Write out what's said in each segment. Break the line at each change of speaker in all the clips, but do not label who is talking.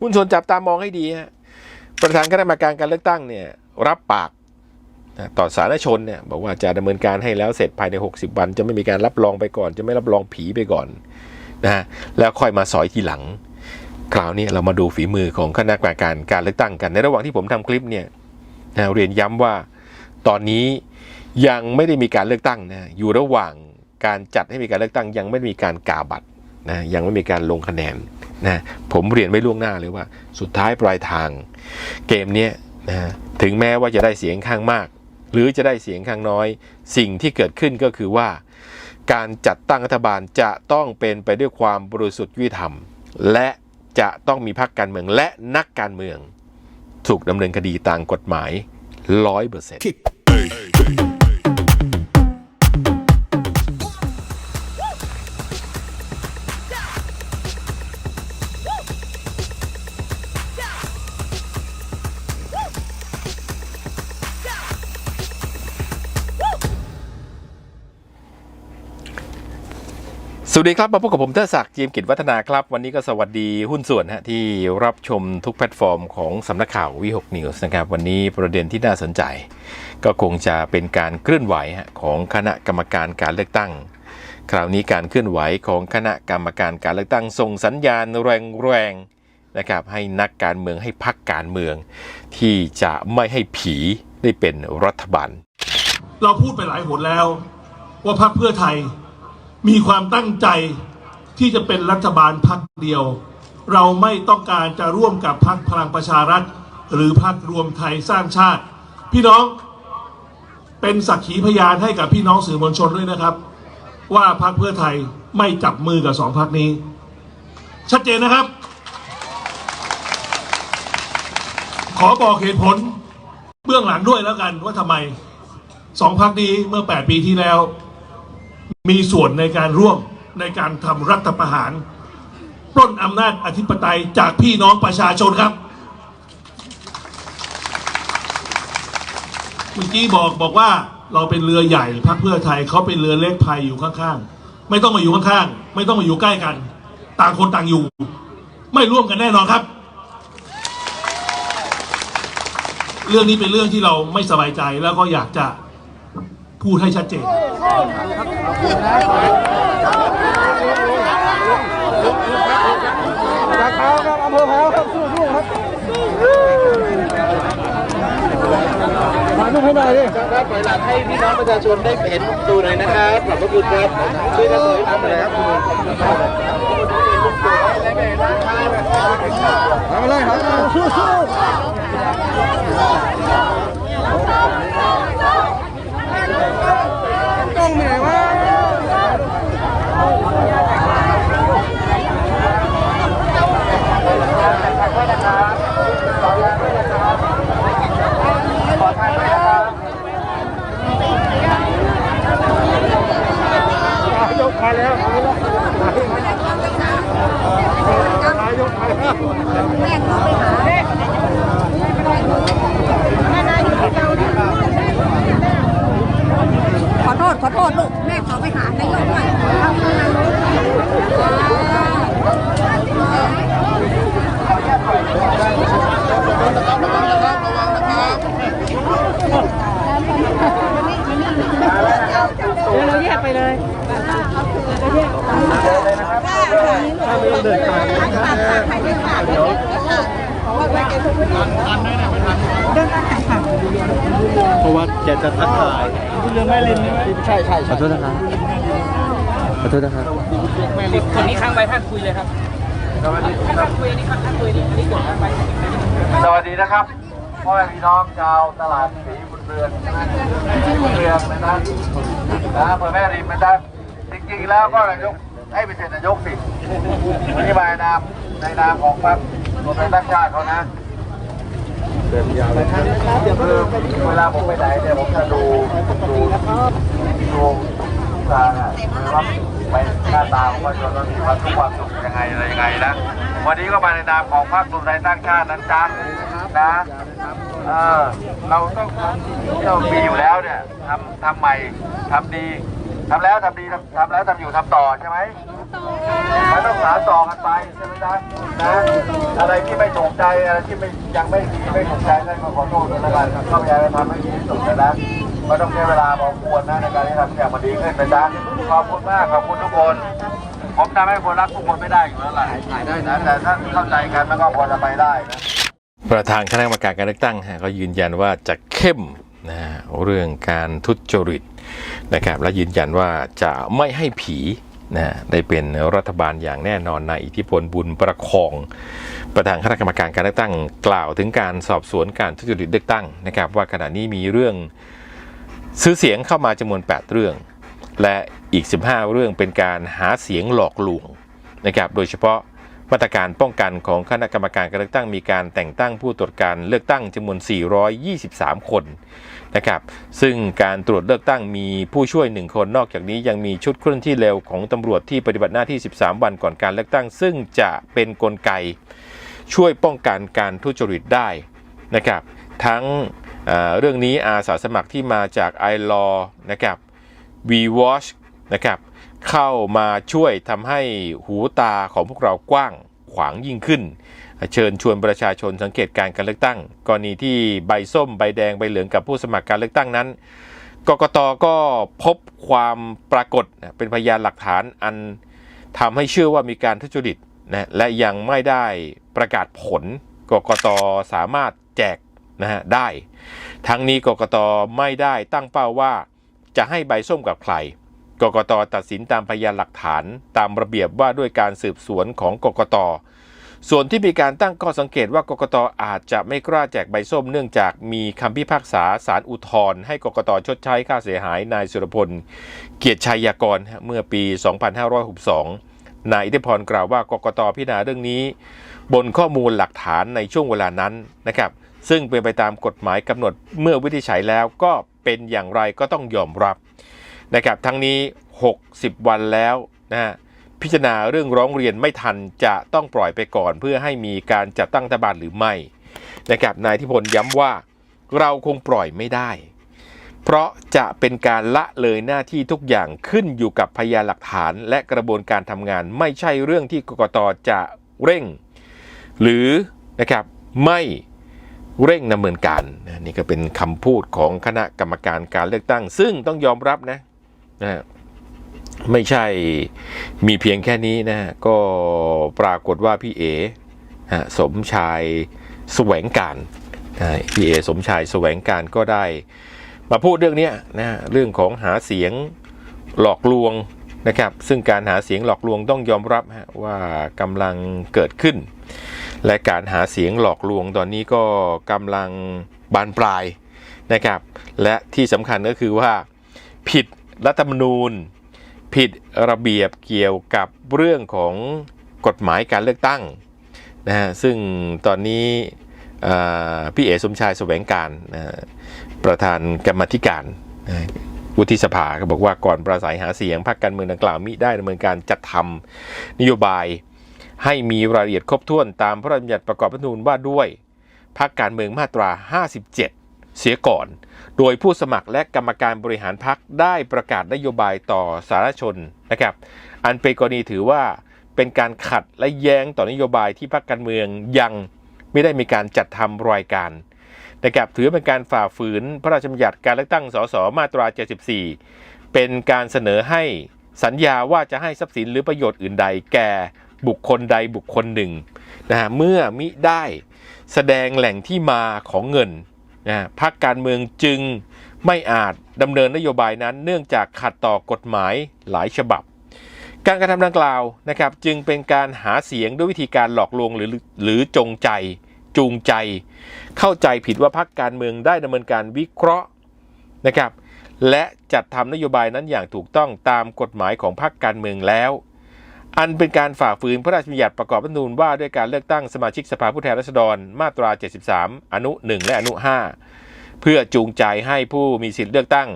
หุ้นส่วนจับตามองให้ดีฮะประธานคณะกรรมการการเลือกตั้งเนี่ยรับปากต่อสาธารณชนเนี่ยบอกว่าจะดำเนินการให้แล้วเสร็จภายใน 60 วัน จะไม่มีการรับรองไปก่อน จะไม่รับรองผีไปก่อนนะฮะแล้วค่อยมาสอยทีหลัง คราวนี้เรามาดูฝีมือของคณะกรรมการการเลือกตั้งกันในระหว่างที่ผมทำคลิปเนี่ยนะเรียนย้ำว่าตอนนี้ยังไม่ได้มีการเลือกตั้งนะอยู่ระหว่างการจัดให้มีการเลือกตั้ง ยังไม่มีการกาบัตรนะยังไม่มีการลงคะแนน นะผมเรียนไว้ล่วงหน้าเลยว่า สุดท้ายปลายทาง เกมนี้นะถึงแม้ว่าจะได้เสียงข้างมาก หรือจะได้เสียงข้างน้อย สิ่งที่เกิดขึ้นก็คือว่า การจัดตั้งรัฐบาลจะต้องเป็นไปด้วยความบริสุทธิ์ยุติธรรม และจะต้องมีพรรคการเมืองและนักการเมือง ถูกดำเนินคดีตามกฎหมายร้อยเปอร์เซ็นต์ วัสดีครับมาพบกับผมเทดศักดิ์จีมกิจวัฒนาครับ วันนี้ก็สวัสดีหุ้นส่วนฮะที่รับชมทุกแพลตฟอร์มของสำนักข่าววีหกนิวส์นะครับ วันนี้ประเด็นที่น่าสนใจ ก็คงจะเป็นการเคลื่อนไหวของคณะกรรมการการเลือกตั้ง คราวนี้การเคลื่อนไหวของคณะกรรมการการเลือกตั้งส่งสัญญาณแรงๆนะครับให้นักการเมืองให้พักการเมือง ที่จะไม่ให้ผีได้เป็นรัฐบาล
เราพูดไปหลายหนแล้ว ว่าพรรคเพื่อไทย มีความตั้งใจที่จะเป็นรัฐบาลพรรคเดียว เราไม่ต้องการจะร่วมกับพรรคพลังประชารัฐ หรือพรรครวมไทยสร้างชาติ พี่น้องเป็นสักขีพยานให้กับพี่น้องสื่อมวลชนด้วยนะครับ ว่าพรรคเพื่อไทยไม่จับมือกับสองพรรคนี้ ชัดเจนนะครับ ขอบอกเหตุผลเบื้องหลังด้วยแล้วกันว่าทำไมสองพักนี้เมื่อ 8 ปีที่แล้ว มีส่วนในการร่วมในการทำรัฐประหารปล้นอำนาจอธิปไตยจากพี่น้องประชาชนครับเมื่อกี้บอกบอกว่าเราเป็นเรือใหญ่พักเพื่อไทยเขาเป็นเรือเล็กพายอยู่ข้างๆ ไม่ต้องมาอยู่ข้างๆ ไม่ต้องมาอยู่ใกล้กัน ต่างคนต่างอยู่ ไม่ร่วมกันแน่นอนครับ เรื่องนี้เป็นเรื่องที่เราไม่สบายใจแล้วก็อยากจะ พูดให้ชัดเจน
จากเท้าครับอำเภอแพ้วครับสู้ๆครับถ่ายรูปให้หน่อยดิ
ครับถอยหลังให้พี่น้องประชาชนได้เห็นตูหน่อยนะครับขอบพระคุณครับช่วยกันถอยหลังหน่อยครับ
ทำอะไรครับสู้ๆต้องเหนื่อยวะ ยกมาแล้วยกมาแล้ว
ขอโทษขอโทษลูกแม่ขอไปหานายกหน่อย
ระวังนะครับระวังนะครับ
เดี๋ยวเราแยกไปเลยถ้าไม่เดินทางใครเดินทางเดี๋ยวว่าไปเก็บทุกคนเดินทางค่ะ
เพราะว่าแกจะทักทาย
ใช่ใช่ขอโทษนะครับขอโทษนะครับ
คนนี้ข้างใบท่านคุยเลยครับท่านคุยนี่ครับท่านคุยนี่อันนี้กดข้างใบ
สวัสดีนะครับ พ่อแม่พี่น้องชาวตลาดสีบุญเรือนบุญเรือนนะนะนะอำเภอแม่ริมนะจริงๆแล้วก็นายกให้เป็นเศษนายกสิวันนี้มาในามในนามของพรรครวมไทยสร้างชาติเขานะเดินยาวเลยครับคือเวลาผมไปไหนเนี่ยผมจะดูดูดูทางอะว่าไป หน้าตาของประชาชนมีความทุกข์ความสุขยังไงอะไรยังไงนะ วันนี้ก็มาในนามของพรรครวมไทยสร้างชาตินั้นจ้านะเออเราต้องทำที่เรามีอยู่แล้วเนี่ยทำทำใหม่ทำดีทำแล้วทำดีทำทำแล้วทำอยู่ทำต่อใช่ไหมมันต้องสานต่อกันไปใช่ไหมจ๊ะนะอะไรที่ไม่ถูกใจอะไรที่ไม่ยังไม่ดีไม่ถูกใจก็ขอโทษด้วยแล้วกันก็พยายามจะทำให้ดีที่สุดนะ ก็ต้องใช้เวลาพอควรนะในการที่ทำให้มันดีขึ้นนะจ๊ะขอบคุณมากขอบคุณทุกคน ผมทำให้คนรักทุกคนไม่ได้อยู่แล้วล่ะได้นะแต่ถ้าเข้าใจกันมันก็พอจะไปได้นะ
ประธานคณะกรรมการการเลือกตั้งฮะก็ยืนยันว่าจะเข้มนะเรื่องการทุจริตนะครับและยืนยันว่าจะไม่ให้ผีนะได้เป็นรัฐบาลอย่างแน่นอนในอิทธิพลบุญประคอง ประธานคณะกรรมการการเลือกตั้งกล่าวถึงการสอบสวนการทุจริตเลือกตั้งนะครับว่าขณะนี้มีเรื่อง ซื้อเสียงเข้ามาจำนวน 8 เรื่อง และอีก 15 เรื่องเป็นการหาเสียงหลอกลวงนะครับโดยเฉพาะมาตรการป้องกันของคณะกรรมการการเลือกตั้งมีการแต่งตั้งผู้ตรวจการเลือกตั้งจำนวน 423 คนนะครับซึ่งการตรวจเลือกตั้งมีผู้ช่วย 1 คนนอกจากนี้ยังมีชุดเคลื่อนที่เร็วของตำรวจที่ปฏิบัติหน้าที่ 13 วันก่อนการเลือกตั้ง ซึ่งจะเป็นกลไก ช่วยป้องกันการทุจริตได้นะครับทั้ง เรื่องนี้อาสาสมัครที่มาจากไอรอนะครับ V-Watch นะครับเข้ามาช่วยทำให้หูตาของพวกเรากว้างขวางยิ่งขึ้น เชิญชวนประชาชนสังเกตการการเลือกตั้ง กรณีที่ใบส้มใบแดงใบเหลืองกับผู้สมัครการเลือกตั้งนั้น กกตก็พบความปรากฏเป็นพยานหลักฐานอันทำให้เชื่อว่ามีการทุจริตนะและยังไม่ได้ประกาศผล กกตสามารถแจก นะฮะได้ ทั้งนี้กกตไม่ได้ตั้งเป้าว่าจะให้ใบส้มกับใคร กกตตัดสินตามพยานหลักฐานตามระเบียบว่าด้วยการสืบสวนของกกต ส่วนที่มีการตั้งข้อสังเกตว่ากกตอาจจะไม่กล้าแจกใบส้มเนื่องจากมีคำพิพากษาศาลอุทธรณ์ให้กกตชดใช้ค่าเสียหายนายสุรพล เกียรติชัยยากรเมื่อปี 2562 นายอิทธิพรกล่าวว่ากกตพิจารณาเรื่องนี้ บนข้อมูลหลักฐานในช่วงเวลานั้นนะครับ ซึ่งเป็นไปตามกฎหมายกำหนดเมื่อวินิจฉัยแล้วก็เป็นอย่างไรก็ต้องยอมรับนะครับทั้งนี้ 60 วันแล้วนะฮะพิจารณาเรื่องร้องเรียนไม่ทันจะต้องปล่อยไปก่อน เพื่อให้มีการจัดตั้งรัฐบาลหรือไม่นะครับนายทิพลย้ำว่าเราคงปล่อยไม่ได้ เพราะจะเป็นการละเลยหน้าที่ทุกอย่างขึ้นอยู่กับพยานหลักฐานและกระบวนการทำงาน ไม่ใช่เรื่องที่กกตจะเร่ง หรือนะครับไม่ เร่งดำเนินการนี่ก็เป็นคำพูดของคณะกรรมการการเลือกตั้ง ซึ่งต้องยอมรับนะนะไม่ใช่มีเพียงแค่นี้นะก็ปรากฏว่าพี่เอสมชายแสวงการพี่เอสมชายแสวงการก็ได้ มาพูดเรื่องนี้นะเรื่องของหาเสียงหลอกลวงนะครับ ซึ่งการหาเสียงหลอกลวงต้องยอมรับว่ากำลังเกิดขึ้น และการหาเสียงหลอกลวงตอนนี้ก็กำลังบานปลายนะครับ และที่สำคัญก็คือว่า ผิดรัฐธรรมนูญ ผิดระเบียบเกี่ยวกับเรื่องของกฎหมายการเลือกตั้งนะฮะซึ่งตอนนี้พี่เอ๋สมชายแสวงการนะประธานกรรมธิการวุฒิสภาก็บอกว่าก่อนประสัยหาเสียงพรรคการเมืองดังกล่าวมิได้ดำเนินการจัดทำนโยบาย ให้มีรายละเอียดครบถ้วนตามพระราชบัญญัติประกอบรัฐธรรมนูญว่าด้วยพรรคการเมืองมาตรา 57 เสียก่อน โดยผู้สมัครและกรรมการบริหารพรรคได้ประกาศนโยบายต่อสาธารณชนนะครับ อันเป็นกรณีถือว่าเป็นการขัดและแย้งต่อนโยบายที่พรรคการเมืองยังไม่ได้มีการจัดทำรายการนะครับถือเป็นการฝ่าฝืนพระราชบัญญัติการเลือกตั้งสสมาตรา 74 เป็นการเสนอให้สัญญาว่าจะให้ทรัพย์สินหรือประโยชน์อื่นใดแก่ บุคคลใดบุคคลหนึ่งนะฮะเมื่อมิได้แสดงแหล่งที่มาของเงินนะฮะพรรคการเมืองจึงไม่อาจดำเนินนโยบายนั้น เนื่องจากขัดต่อกฎหมายหลายฉบับ การกระทำดังกล่าวนะครับ จึงเป็นการหาเสียงด้วยวิธีการหลอกลวงหรือหรือจงใจจูงใจ เข้าใจผิดว่าพรรคการเมืองได้ดำเนินการวิเคราะห์นะครับ และจัดทำนโยบายนั้นอย่างถูกต้องตามกฎหมายของพรรคการเมืองแล้ว อันเป็นการฝ่าฝืนพระราชบัญญัติประกอบรัฐธรรมนูญว่าด้วยการเลือกตั้งสมาชิกสภาผู้แทนราษฎรมาตรา 73 อนุ 1 และอนุ 5 เพื่อจูงใจให้ผู้มีสิทธิเลือกตั้ง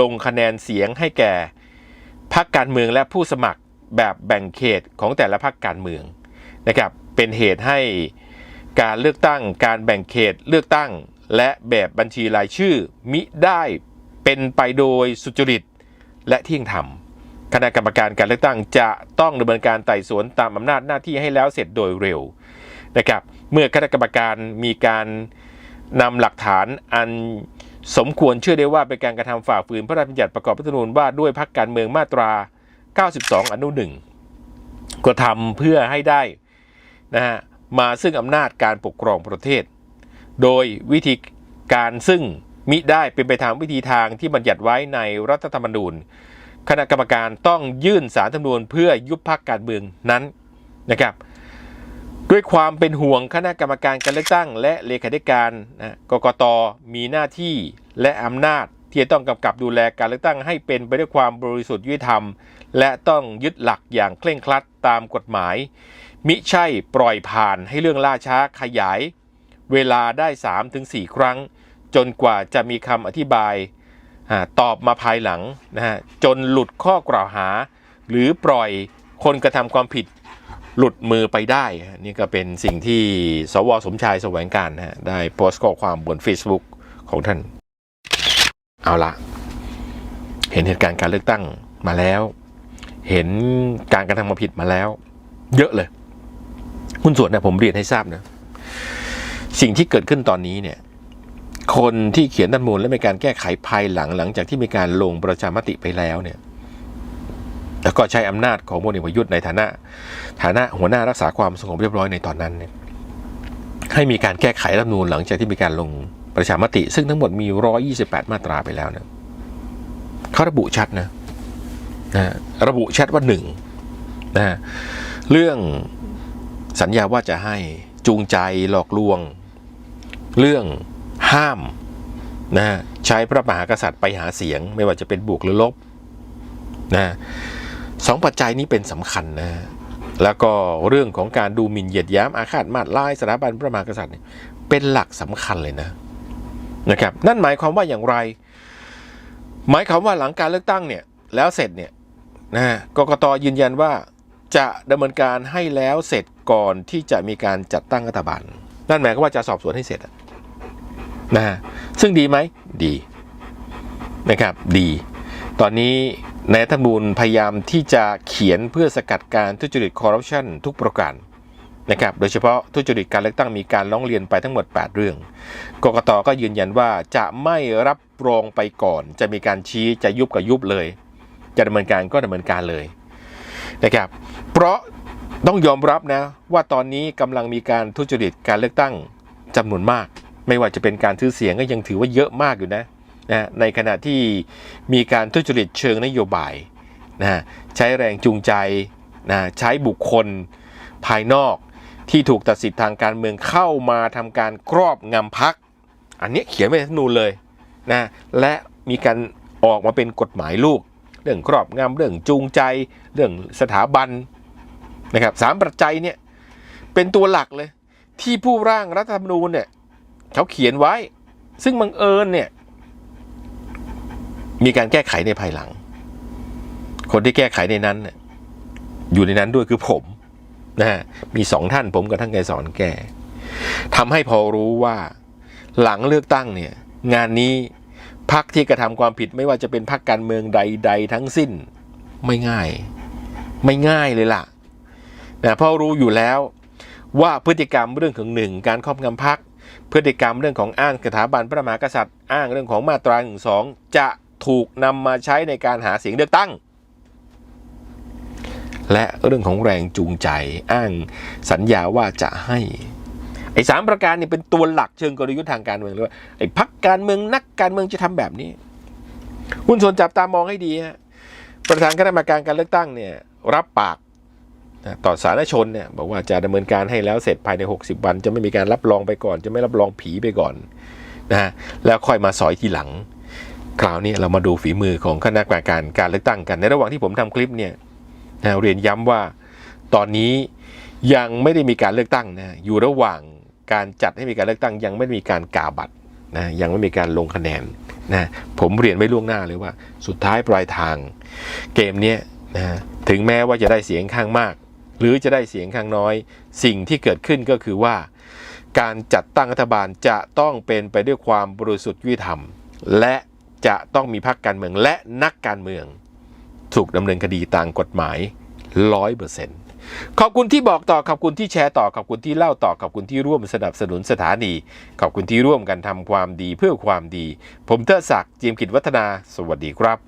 ลงคะแนนเสียงให้แก่พรรคการเมืองและผู้สมัครแบบแบ่งเขตของแต่ละพรรคการเมืองนะครับเป็นเหตุให้การเลือกตั้ง การแบ่งเขตเลือกตั้ง และแบบบัญชีรายชื่อมิได้เป็นไปโดยสุจริตและเที่ยงธรรม คณะกรรมการการเลือกตั้งจะต้องดำเนินการไต่สวนตามอำนาจหน้าที่ให้แล้วเสร็จโดยเร็วนะครับ เมื่อคณะกรรมการมีการนำหลักฐานอันสมควรเชื่อได้ว่าเป็นการกระทำฝ่าฝืนพระราชบัญญัติประกอบรัฐธรรมนูญว่าด้วยพรรคการเมืองมาตรา 92 อนุหนึ่งก็ทำเพื่อให้ได้นะฮะมาซึ่งอำนาจการปกครองประเทศ โดยวิธีการซึ่งมิได้เป็นไปตามวิธีทางที่บัญญัติไว้ในรัฐธรรมนูญ คณะกรรมการต้องยื่นสารธรรมนูญเพื่อยุบพักการเมืองนั้นนะครับ ด้วยความเป็นห่วงคณะกรรมการการเลือกตั้ง และเลขาธิการนะกกตมีหน้าที่และอำนาจที่จะต้องกำกับดูแลการเลือกตั้งให้เป็นไปด้วยความบริสุทธิ์ยุติธรรม และต้องยึดหลักอย่างเคร่งครัดตามกฎหมาย มิใช่ปล่อยผ่านให้เรื่องล่าช้าขยาย เวลาได้ 3-4 ครั้ง จนกว่าจะมีคำอธิบาย ตอบมาภายหลังนะฮะจนหลุดข้อกล่าวหา หรือปล่อยคนกระทำความผิดหลุดมือไปได้ นี่ก็เป็นสิ่งที่สวสมชายแสวงการนะฮะได้โพสต์ข้อความบน Facebook ของท่าน เอาละเห็นเหตุการณ์การเลือกตั้งมาแล้ว เห็นการกระทำความผิดมาแล้ว เยอะเลยคุณส่วนนะผมเรียนให้ทราบนะสิ่งที่เกิดขึ้นตอนนี้เนี่ย คนที่เขียนรัฐมูลและมีการแก้ไขภายหลังหลังจากที่มีการลงประชามติไปแล้วเนี่ยแล้วก็ใช้อำนาจของพลเอกประยุทธ์ในฐานะ ฐานะหัวหน้ารักษาความสงบเรียบร้อยในตอนนั้นเนี่ยให้มีการแก้ไขรัฐมนูลหลังจากที่มีการลงประชามติ ซึ่งทั้งหมดมี 128 มาตราไปแล้วเนี่ยเขาระบุชัดนะนะระบุชัดว่าหนึ่งนะเรื่องสัญญาว่าจะให้จูงใจหลอกลวง เรื่อง ห้ามนะใช้พระมหากษัตริย์ไปหาเสียง ไม่ว่าจะเป็นบวกหรือลบนะสองปัจจัยนี้เป็นสำคัญนะแล้วก็เรื่องของการดูหมิ่นเหยียดย้ำอาฆาตมาดลายสถาบันพระมหากษัตริย์เป็นหลักสำคัญเลยนะนะครับนั่นหมายความว่าอย่างไร หมายความว่าหลังการเลือกตั้งเนี่ยแล้วเสร็จเนี่ยนะฮะกกตยืนยันว่าจะดำเนินการให้แล้วเสร็จก่อนที่จะมีการจัดตั้งรัฐบาล นั่นหมายความว่าจะสอบสวนให้เสร็จ นะฮะซึ่งดีไหมดีนะครับดี ตอนนี้นรัฐธรรมนูญพยายามที่จะเขียนเพื่อสกัดการทุจริตคอร์รัปชันทุกประการนะครับโดยเฉพาะทุจริตการเลือกตั้งมีการร้องเรียนไปทั้งหมด 8 เรื่อง กกตก็ยืนยันว่าจะไม่รับรองไปก่อน จะมีการชี้จะยุบกับยุบเลย จะดำเนินการก็ดำเนินการเลยนะครับเพราะต้องยอมรับนะว่าตอนนี้กำลังมีการทุจริตการเลือกตั้งจำนวนมาก ไม่ว่าจะเป็นการซื้อเสียงก็ยังถือว่าเยอะมากอยู่นะนะในขณะที่มีการทุจริตเชิงนโยบายนะใช้แรงจูงใจนะใช้บุคคลภายนอกที่ถูกตัดสิทธิ์ทางการเมืองเข้ามาทำการครอบงำพัก อันนี้เขียนไว้ในรัฐธรรมนูญเลยนะและมีการออกมาเป็นกฎหมายลูก เรื่องครอบงำเรื่องจูงใจ เรื่องสถาบันนะครับสามปัจจัยเนี่ยเป็นตัวหลักเลยที่ผู้ร่างรัฐธรรมนูญเนี่ย เขาเขียนไว้ ซึ่งบังเอิญเนี่ย มีการแก้ไขในภายหลัง คนที่แก้ไขในนั้นเนี่ยอยู่ในนั้นด้วยคือผมนะฮะมีสองท่านผมกับท่านไกรสอนแก้ทำให้พอรู้ว่าหลังเลือกตั้งเนี่ย งานนี้พักที่กระทำความผิดไม่ว่าจะเป็นพักการเมืองใด ๆ ทั้งสิ้น ไม่ง่าย ไม่ง่ายเลยล่ะนะเพราะรู้อยู่แล้วว่าพฤติกรรมเรื่องของหนึ่งการครอบงำพัก พฤติกรรมเรื่องของอ้างสถาบันพระมหากษัตริย์ อ้างเรื่องของมาตราหนึ่งสองจะถูกนำมาใช้ในการหาเสียงเลือกตั้ง และเรื่องของแรงจูงใจอ้างสัญญาว่าจะให้ไอ้สามประการนี่เป็นตัวหลักเชิงกลยุทธ์ทางการเมืองเลยว่าไอ้พักการเมืองนักการเมืองจะทำแบบนี้ หุ้นส่วนจับตามองให้ดีฮะประธานคณะกรรมการการเลือกตั้งเนี่ยรับปาก ต่อสาธารณชนเนี่ยบอกว่าจะดำเนินการให้แล้วเสร็จภายใน 60 วัน จะไม่มีการรับรองไปก่อน จะไม่รับรองผีไปก่อนนะฮะแล้วค่อยมาสอยทีหลัง คราวนี้เรามาดูฝีมือของคณะกรรมการการเลือกตั้งกัน ในระหว่างที่ผมทำคลิปเนี่ยนะเรียนย้ำว่าตอนนี้ยังไม่ได้มีการเลือกตั้งนะอยู่ระหว่างการจัดให้มีการเลือกตั้ง ยังไม่มีการกาบัตรนะยังไม่มีการลงคะแนนนะผมเรียนไว้ล่วงหน้าเลยว่า สุดท้ายปลายทาง เกมนี้นะถึงแม้ว่าจะได้เสียงข้างมาก หรือจะได้เสียงข้างน้อย สิ่งที่เกิดขึ้นก็คือว่า การจัดตั้งรัฐบาลจะต้องเป็นไปด้วยความบริสุทธิ์ยุติธรรม และจะต้องมีพรรคการเมืองและนักการเมือง ถูกดำเนินคดีตามกฎหมายร้อยเปอร์เซ็นต์ขอบคุณที่บอกต่อ ขอบคุณที่แชร์ต่อ ขอบคุณที่เล่าต่อ ขอบคุณที่ร่วมสนับสนุนสถานี ขอบคุณที่ร่วมกันทำความดีเพื่อความดี ผมเทอศักดิ์จีมกิจวัฒนา สวัสดีครับ